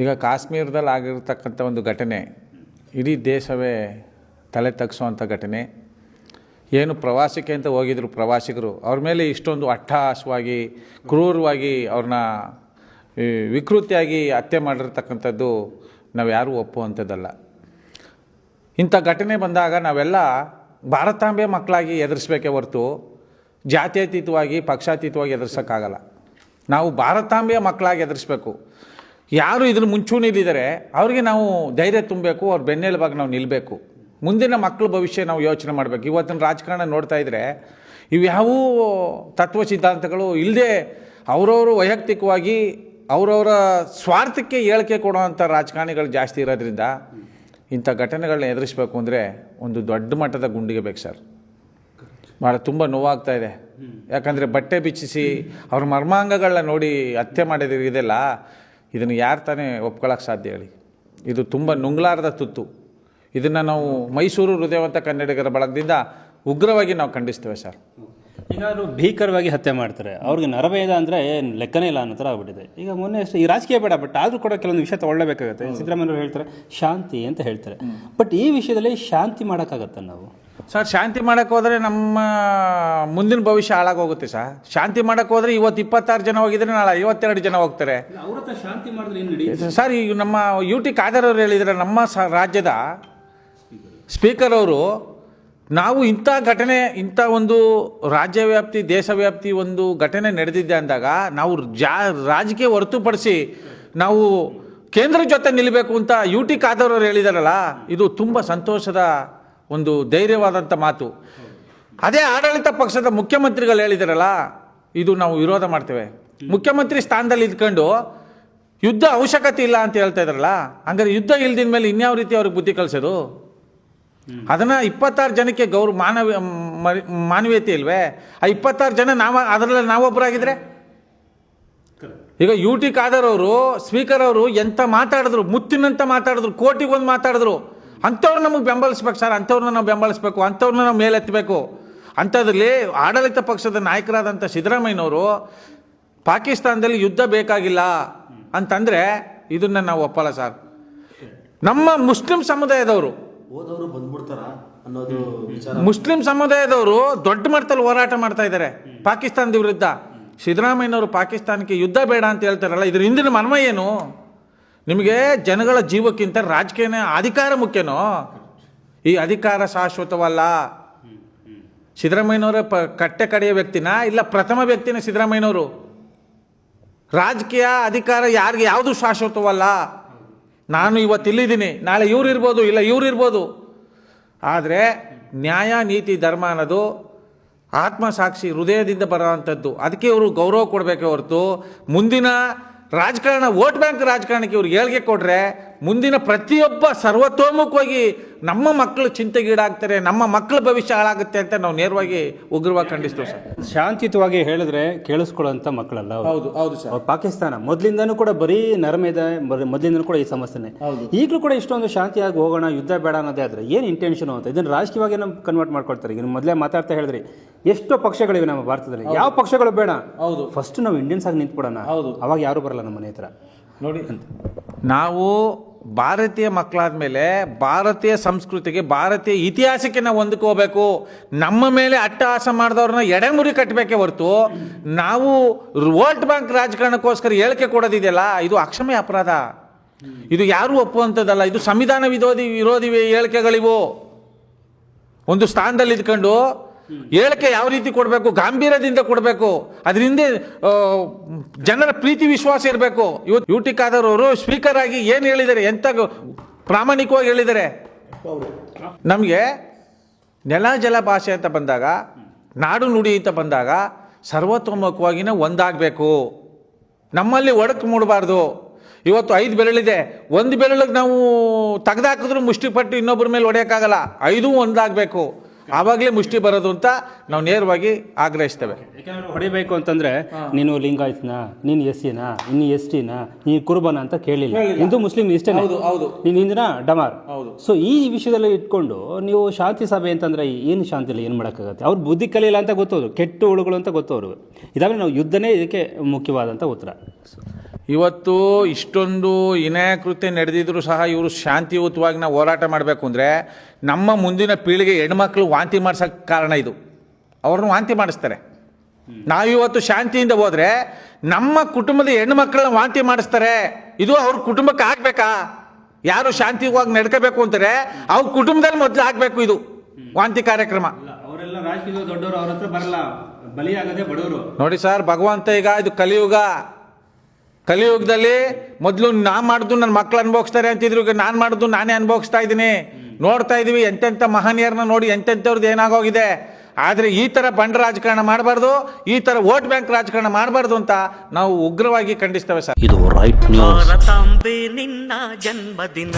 ಈಗ ಕಾಶ್ಮೀರದಲ್ಲಿ ಆಗಿರತಕ್ಕಂಥ ಒಂದು ಘಟನೆ, ಇಡೀ ದೇಶವೇ ತಲೆ ತಗ್ಸುವಂಥ ಘಟನೆ. ಏನು ಪ್ರವಾಸಕ್ಕೆ ಅಂತ ಹೋಗಿದ್ರು ಪ್ರವಾಸಿಗರು, ಅವ್ರ ಮೇಲೆ ಇಷ್ಟೊಂದು ಅಟ್ಟಹಾಸವಾಗಿ, ಕ್ರೂರವಾಗಿ ಅವ್ರನ್ನ ವಿಕೃತಿಯಾಗಿ ಹತ್ಯೆ ಮಾಡಿರ್ತಕ್ಕಂಥದ್ದು ನಾವು ಯಾರೂ ಒಪ್ಪುವಂಥದ್ದಲ್ಲ. ಇಂಥ ಘಟನೆ ಬಂದಾಗ ನಾವೆಲ್ಲ ಭಾರತಾಂಬೆ ಮಕ್ಕಳಾಗಿ ಎದುರಿಸ್ಬೇಕೇ ಹೊರತು ಜಾತ್ಯತೀತವಾಗಿ, ಪಕ್ಷಾತೀತವಾಗಿ ಎದುರ್ಸೋಕ್ಕಾಗಲ್ಲ. ನಾವು ಭಾರತಾಂಬೆಯ ಮಕ್ಕಳಾಗಿ ಎದುರಿಸ್ಬೇಕು. ಯಾರು ಇದ್ರ ಮುಂಚೂಣಿಲಿದ್ದಾರೆ ಅವ್ರಿಗೆ ನಾವು ಧೈರ್ಯ ತುಂಬಬೇಕು, ಅವ್ರ ಬೆನ್ನೆಲುಬಾಗಿ ನಾವು ನಿಲ್ಲಬೇಕು ಮುಂದಿನ ಮಕ್ಕಳ ಭವಿಷ್ಯ ನಾವು ಯೋಚನೆ ಮಾಡಬೇಕು. ಇವತ್ತಿನ ರಾಜಕಾರಣ ನೋಡ್ತಾ ಇದ್ದರೆ ಇವ್ಯಾವೂ ತತ್ವ ಸಿದ್ಧಾಂತಗಳು ಇಲ್ಲದೆ ಅವರವರು ವೈಯಕ್ತಿಕವಾಗಿ ಅವರವರ ಸ್ವಾರ್ಥಕ್ಕೆ ಹೇಳಿಕೆ ಕೊಡುವಂಥ ರಾಜಕಾರಣಿಗಳು ಜಾಸ್ತಿ ಇರೋದ್ರಿಂದ ಇಂಥ ಘಟನೆಗಳನ್ನ ಎದುರಿಸ್ಬೇಕು ಅಂದರೆ ಒಂದು ದೊಡ್ಡ ಮಟ್ಟದ ಗುಂಡಿಗೆ ಬೇಕು ಸರ್. ಭಾಳ ತುಂಬ ನೋವಾಗ್ತಾ ಇದೆ. ಯಾಕಂದರೆ ಬಟ್ಟೆ ಬಿಚ್ಚಿಸಿ ಅವ್ರ ಮರ್ಮಾಂಗಗಳನ್ನ ನೋಡಿ ಹತ್ಯೆ ಮಾಡಿದ ಇದೆಲ್ಲ ಇದನ್ನು ಯಾರು ತಾನೇ ಒಪ್ಕೊಳ್ಳೋಕೆ ಸಾಧ್ಯ ಹೇಳಿ? ಇದು ತುಂಬ ನುಂಗ್ಲಾರದ ತುತ್ತು. ಇದನ್ನು ನಾವು ಮೈಸೂರು ಹೃದಯವಂತ ಕನ್ನಡಿಗರ ಬಳಗದಿಂದ ಉಗ್ರವಾಗಿ ನಾವು ಖಂಡಿಸ್ತೇವೆ ಸರ್. ಅವರು ಭೀಕರವಾಗಿ ಹತ್ಯೆ ಮಾಡ್ತಾರೆ ಅವ್ರಿಗೆ ನರಭೇದ ಅಂದರೆ ಏನು ಲೆಕ್ಕನೇ ಇಲ್ಲ ಅನ್ನೋ ಥರ ಆಗ್ಬಿಟ್ಟಿದೆ. ಈಗ ಮೊನ್ನೆ ಅಷ್ಟೇ ಈ ರಾಜಕೀಯ ಬೇಡ ಬಟ್ ಆದರೂ ಕೂಡ ಕೆಲವೊಂದು ವಿಷಯ ತೊಗೊಳ್ಳಬೇಕಾಗುತ್ತೆ. ಸಿದ್ದರಾಮಯ್ಯವರು ಹೇಳ್ತಾರೆ ಶಾಂತಿ ಅಂತ ಹೇಳ್ತಾರೆ. ಬಟ್ ಈ ವಿಷಯದಲ್ಲಿ ಶಾಂತಿ ಮಾಡೋಕ್ಕಾಗತ್ತೆ ನಾವು? ಸರ್ ಶಾಂತಿ ಮಾಡೋಕ್ಕೆ ಹೋದರೆ ನಮ್ಮ ಮುಂದಿನ ಭವಿಷ್ಯ ಹಾಳಾಗೋಗುತ್ತೆ ಸರ್. ಶಾಂತಿ ಮಾಡೋಕ್ಕೆ ಹೋದರೆ ಇವತ್ತು ಇಪ್ಪತ್ತಾರು ಜನ ಹೋಗಿದ್ರೆ ನಾಳೆ ಐವತ್ತೆರಡು ಜನ ಹೋಗ್ತಾರೆ. ಅವ್ರ ಶಾಂತಿ ಮಾಡಿದ್ರೆ ಏನು ನಡಿ ಸರ್ ಈಗ ನಮ್ಮ ಯು ಟಿ ಖಾದರ್ ಅವರು ಹೇಳಿದರೆ ನಮ್ಮ ಸ ರಾಜ್ಯದ ಸ್ಪೀಕರ್ ಅವರು ನಾವು ಇಂಥ ಘಟನೆ, ಇಂಥ ಒಂದು ರಾಜ್ಯವ್ಯಾಪ್ತಿ, ದೇಶವ್ಯಾಪ್ತಿ ಒಂದು ಘಟನೆ ನಡೆದಿದೆ ಅಂದಾಗ ನಾವು ಜಾ, ರಾಜಕೀಯ ಹೊರತುಪಡಿಸಿ ನಾವು ಕೇಂದ್ರ ಜೊತೆ ನಿಲ್ಲಬೇಕು ಅಂತ ಯು ಟಿ ಖಾದರ್ ಹೇಳಿದಾರಲ್ಲ, ಇದು ತುಂಬ ಸಂತೋಷದ ಒಂದು ಧೈರ್ಯವಾದಂಥ ಮಾತು. ಅದೇ ಆಡಳಿತ ಪಕ್ಷದ ಮುಖ್ಯಮಂತ್ರಿಗಳು ಹೇಳಿದಾರಲ್ಲ, ಇದು ನಾವು ವಿರೋಧ ಮಾಡ್ತೇವೆ. ಮುಖ್ಯಮಂತ್ರಿ ಸ್ಥಾನದಲ್ಲಿ ಇದ್ಕೊಂಡು ಯುದ್ಧ ಅವಶ್ಯಕತೆ ಇಲ್ಲ ಅಂತ ಹೇಳ್ತಾ ಇದ್ರಲ್ಲ, ಹಂಗಾರೆ ಯುದ್ಧ ಇಲ್ದಿದ ಮೇಲೆ ಇನ್ಯಾವ ರೀತಿ ಅವ್ರಿಗೆ ಬುದ್ಧಿ ಕಲಿಸೋದು? ಅದನ್ನ ಇಪ್ಪತ್ತಾರು ಜನಕ್ಕೆ ಗೌರವ ಮಾನವ ಮಾನವೀಯತೆ ಇಲ್ವೇ? ಆ ಇಪ್ಪತ್ತಾರು ಜನ ನಾವು ಅದರಲ್ಲಿ ನಾವೊಬ್ಬರಾಗಿದ್ರೆ ಈಗ ಯು ಟಿ ಖಾದರ್ ಅವರು ಸ್ಪೀಕರ್ ಅವರು ಎಂತ ಮಾತಾಡಿದ್ರು ಮುತ್ತಿನಂತ ಮಾತಾಡಿದ್ರು ಕೋಟಿಗೊಂದು ಮಾತಾಡಿದ್ರು ಅಂಥವ್ರು ನಮಗೆ ಬೆಂಬಲಿಸ್ಬೇಕು ಸರ್ ಅಂಥವ್ರನ್ನ ನಾವು ಬೆಂಬಲಿಸ್ಬೇಕು ಅಂಥವ್ರನ್ನ ನಾವು ಮೇಲೆತ್ತಬೇಕು ಅಂಥದ್ರಲ್ಲಿ ಆಡಳಿತ ಪಕ್ಷದ ನಾಯಕರಾದಂಥ ಸಿದ್ದರಾಮಯ್ಯನವರು ಪಾಕಿಸ್ತಾನದಲ್ಲಿ ಯುದ್ಧ ಬೇಕಾಗಿಲ್ಲ ಅಂತಂದರೆ ಇದನ್ನ ನಾವು ಒಪ್ಪಲ್ಲ ಸರ್. ನಮ್ಮ ಮುಸ್ಲಿಂ ಸಮುದಾಯದವರು ಹೋದವರು ಬಂದ್ಬಿಡ್ತಾರ ಅನ್ನೋದು ವಿಚಾರ. ಮುಸ್ಲಿಂ ಸಮುದಾಯದವರು ದೊಡ್ಡ ಮಟ್ಟದಲ್ಲಿ ಹೋರಾಟ ಮಾಡ್ತಾ ಇದ್ದಾರೆ ಪಾಕಿಸ್ತಾನದ ವಿರುದ್ಧ. ಸಿದ್ದರಾಮಯ್ಯನವರು ಪಾಕಿಸ್ತಾನಕ್ಕೆ ಯುದ್ಧ ಬೇಡ ಅಂತ ಹೇಳ್ತಾರಲ್ಲ ಇದ್ರ ಹಿಂದಿನ ಮನ್ಮ ಏನು? ನಿಮಗೆ ಜನಗಳ ಜೀವಕ್ಕಿಂತ ರಾಜಕೀಯನೇ ಅಧಿಕಾರ ಮುಖ್ಯನೋ? ಈ ಅಧಿಕಾರ ಶಾಶ್ವತವಲ್ಲ? ಸಿದ್ದರಾಮಯ್ಯನವರ ಪ ಕಟ್ಟೆ ಕಡೆಯ ವ್ಯಕ್ತಿನ ಇಲ್ಲ ಪ್ರಥಮ ವ್ಯಕ್ತಿನೇ ಸಿದ್ದರಾಮಯ್ಯನವರು? ರಾಜಕೀಯ ಅಧಿಕಾರ ಯಾರಿಗೆ ಯಾವುದು ಶಾಶ್ವತವಲ್ಲ? ನಾನು ಇವತ್ತು ಇಲ್ಲಿದ್ದೀನಿ. ನಾಳೆ ಇವ್ರು ಇರ್ಬೋದು, ಇಲ್ಲ ಇವ್ರು ಇರ್ಬೋದು. ಆದರೆ ನ್ಯಾಯ, ನೀತಿ, ಧರ್ಮ ಅನ್ನೋದು ಆತ್ಮಸಾಕ್ಷಿ ಹೃದಯದಿಂದ ಬರೋವಂಥದ್ದು. ಅದಕ್ಕೆ ಇವರು ಗೌರವ ಕೊಡಬೇಕೆ ಹೊರತು ಮುಂದಿನ ರಾಜಕಾರಣ, ವೋಟ್ ಬ್ಯಾಂಕ್ ರಾಜಕಾರಣಕ್ಕೆ ಇವ್ರಿಗೆ ಏಳ್ಗೆ ಕೊಟ್ಟರೆ ಮುಂದಿನ ಪ್ರತಿಯೊಬ್ಬ ಸರ್ವತೋಮುಖವಾಗಿ ನಮ್ಮ ಮಕ್ಕಳು ಚಿಂತೆಗೀಡಾಗ್ತಾರೆ ನಮ್ಮ ಮಕ್ಕಳ ಭವಿಷ್ಯ ಹಾಳಾಗುತ್ತೆ ಅಂತ ನಾವು ನೇರವಾಗಿ ಉಗ್ರವಾಗಿ ಖಂಡಿಸ್ತೇವೆ ಸರ್. ಶಾಂತಿಯುತವಾಗಿ ಹೇಳಿದ್ರೆ ಕೇಳಿಸ್ಕೊಳ್ಳೋಂಥ ಮಕ್ಕಳಲ್ಲ. ಹೌದು ಹೌದು ಸರ್. ಪಾಕಿಸ್ತಾನ. ಮೊದಲಿಂದನೂ ಕೂಡ ಬರೀ ಇದೆ ಮೊದಲಿಂದನೂ ಕೂಡ ಈ ಸಮಸ್ಯೆನೆ. ಈಗಲೂ ಕೂಡ ಇಷ್ಟೊಂದು ಶಾಂತಿಯಾಗಿ ಹೋಗೋಣ ಯುದ್ಧ ಬೇಡ ಅನ್ನೋದೇ ಆದರೆ ಏನು ಇಂಟೆನ್ಷನ್ ಅಂತ? ಇದನ್ನು ರಾಜಕೀಯವಾಗಿ ನಮ್ಮ ಕನ್ವರ್ಟ್ ಮಾಡ್ಕೊಳ್ತಾರೆ. ಈಗ ಮೊದಲೇ ಮಾತಾಡ್ತಾ ಹೇಳಿದ್ರಿ ಎಷ್ಟೋ ಪಕ್ಷಗಳಿವೆ ನಮ್ಮ ಭಾರತದಲ್ಲಿ. ಯಾವ ಪಕ್ಷಗಳು ಬೇಡ? ಹೌದು. ಫಸ್ಟ್ ನಾವು ಇಂಡಿಯನ್ಸ್ ಆಗಿ ನಿಂತ್ಬಿಡೋಣ. ಹೌದು. ಅವಾಗ ಯಾರು ಬರಲ್ಲ ನಮ್ಮ ಮನೆ ಹತ್ರ. ನೋಡಿ ನಾವು ಭಾರತೀಯ ಮಕ್ಕಳಾದ ಮೇಲೆ ಭಾರತೀಯ ಸಂಸ್ಕೃತಿಗೆ, ಭಾರತೀಯ ಇತಿಹಾಸಕ್ಕೆ ನಾವು ಹೊಂದ್ಕೋಬೇಕು ನಮ್ಮ ಮೇಲೆ ಅಟ್ಟಹಾಸ ಮಾಡಿದವ್ರನ್ನ ಎಡೆಮುರಿ ಕಟ್ಟಬೇಕೇ ಹೊರತು ನಾವು ವೋಟ್ ಬ್ಯಾಂಕ್ ರಾಜಕಾರಣಕ್ಕೋಸ್ಕರ ಹೇಳಿಕೆ ಕೊಡೋದಿದೆಯಲ್ಲ, ಇದು ಅಕ್ಷಮ್ಯ ಅಪರಾಧ. ಇದು ಯಾರೂ ಒಪ್ಪುವಂಥದ್ದಲ್ಲ, ಇದು ಸಂವಿಧಾನ ವಿರೋಧಿ ವಿರೋಧಿ ಹೇಳಿಕೆಗಳಿವು. ಒಂದು ಸ್ಥಾನದಲ್ಲಿ ಇದ್ಕೊಂಡು ಹೇಳಿಕೆ ಯಾವ ರೀತಿ ಕೊಡಬೇಕು? ಗಾಂಭೀರ್ಯದಿಂದ ಕೊಡಬೇಕು. ಅದರಿಂದ ಜನರ ಪ್ರೀತಿ, ವಿಶ್ವಾಸ ಇರಬೇಕು. ಇವತ್ತು ಯು ಟಿ ಖಾದರ್ ಅವರು ಸ್ಪೀಕರ್ ಆಗಿ ಏನು ಹೇಳಿದ್ದಾರೆ? ಎಂತ ಪ್ರಾಮಾಣಿಕವಾಗಿ ಹೇಳಿದ್ದಾರೆ? ನಮಗೆ ನೆಲ, ಜಲ ಭಾಷೆ ಅಂತ ಬಂದಾಗ, ನಾಡು ನುಡಿ ಅಂತ ಬಂದಾಗ ಸರ್ವತೋಮುಖವಾಗಿನ ಒಂದಾಗಬೇಕು. ನಮ್ಮಲ್ಲಿ ಒಡಕು ಮೂಡಬಾರ್ದು. ಇವತ್ತು ಐದು ಬೆರಳಿದೆ. ಒಂದು ಬೆರಳಿಗೆ ನಾವು ತೆಗೆದಾಕಿದ್ರು ಮುಷ್ಟಿಪಟ್ಟು ಇನ್ನೊಬ್ಬರ ಮೇಲೆ ಹೊಡೆಯೋಕ್ಕಾಗಲ್ಲ ಐದೂ ಒಂದಾಗಬೇಕು. ಆವಾಗಲೇ ಮುಷ್ಟಿ ಬರೋದು ಅಂತ ನಾವು ನೇರವಾಗಿ ಆಗ್ರಹಿಸ್ತೇವೆ. ಯಾಕಂದ್ರೆ ಹೊಡಿಬೇಕು ಅಂತಂದ್ರೆ ನೀನು ಲಿಂಗಾಯತ್ನ ನೀನು ಎಸ್ ಸಿನಾ ನೀನು ಎಸ್ ಟಿನಾ ನೀನು ಕುರ್ಬನ ಅಂತ ಕೇಳಿಲ್ಲ. ಹಿಂದೂ ಮುಸ್ಲಿಂ ಇಷ್ಟೇ ನೀನು ಹಿಂದಿನ ಡಮಾರ್. ಸೊ ಈ ವಿಷಯದಲ್ಲಿ ಇಟ್ಕೊಂಡು ನೀವು ಶಾಂತಿ ಸಭೆ ಅಂತಂದ್ರೆ ಏನು ಶಾಂತಿ ಇಲ್ಲ ಏನು ಮಾಡೋಕ್ಕಾಗತ್ತೆ? ಅವ್ರು ಬುದ್ಧಿ ಕಲಿಯಲ್ಲ ಅಂತ ಗೊತ್ತವರು ಕೆಟ್ಟ ಹುಳುಗಳು ಅಂತ ಗೊತ್ತವರು. ಇದಾದ್ರೆ ನಾವು ಯುದ್ಧನೇ ಇದಕ್ಕೆ ಮುಖ್ಯವಾದಂಥ ಉತ್ತರ. ಇವತ್ತು ಇಷ್ಟೊಂದು ಇನ್ಯಾಕೃತ್ಯ ನಡೆದಿದ್ರೂ ಸಹ ಇವರು ಶಾಂತಿಯುತವಾಗಿ ನಾವು ಹೋರಾಟ ಮಾಡಬೇಕು ಅಂದರೆ ನಮ್ಮ ಮುಂದಿನ ಪೀಳಿಗೆ ಹೆಣ್ಮಕ್ಳು ವಾಂತಿ ಮಾಡ್ಸೋಕ್ಕೆ ಕಾರಣ ಇದು. ಅವ್ರನ್ನ ವಾಂತಿ ಮಾಡಿಸ್ತಾರೆ. ನಾವಿವತ್ತು ಶಾಂತಿಯಿಂದ ಹೋದರೆ ನಮ್ಮ ಕುಟುಂಬದ ಹೆಣ್ಮಕ್ಳನ್ನ ವಾಂತಿ ಮಾಡಿಸ್ತಾರೆ. ಇದು ಅವ್ರ ಕುಟುಂಬಕ್ಕೆ ಆಗಬೇಕಾ? ಯಾರು ಶಾಂತಿಯುವಾಗಿ ನಡ್ಕೋಬೇಕು ಅಂತಾರೆ ಅವ್ರ ಕುಟುಂಬದಲ್ಲಿ ಮೊದಲು ಆಗಬೇಕು ಇದು ವಾಂತಿ ಕಾರ್ಯಕ್ರಮ. ಅವರೆಲ್ಲ ರಾಜಕೀಯ ದೊಡ್ಡವರು ಅವ್ರ ಬರಲ್ಲ. ಬಲಿಯಾಗದೆ ಬಡವರು. ನೋಡಿ ಸರ್ ಭಗವಂತ ಈಗ ಇದು ಕಲಿಯುಗ. ಕಲಿಯುಗದಲ್ಲಿ ಮೊದಲು ನಾ ಮಾಡಿದ್ದು ನನ್ನ ಮಕ್ಳು ಅನುಭವಿಸ್ತಾರೆ ಅಂತಿದ್ರು ಈಗ ನಾನು ಮಾಡಿದ್ದು ನಾನೇ ಅನುಭವಿಸ್ತಾ ಇದ್ದೀನಿ. ನೋಡ್ತಾ ಇದ್ದೀವಿ ಎಂತೆಂಥ ಮಹನೀಯರನ್ನ ನೋಡಿ ಎಂತೆಂಥವ್ರದ್ದು ಏನಾಗೋಗಿದೆ. ಆದರೆ ಈ ಥರ ಬಂಡ ರಾಜಕಾರಣ ಮಾಡಬಾರ್ದು ಈ ಥರ ವೋಟ್ ಬ್ಯಾಂಕ್ ರಾಜಕಾರಣ ಮಾಡಬಾರ್ದು ಅಂತ ನಾವು ಉಗ್ರವಾಗಿ ಖಂಡಿಸ್ತೇವೆ ಸರ್. ಇದು ರೈಟ್ ನಿನ್ನ ಜನ್ಮದಿನ.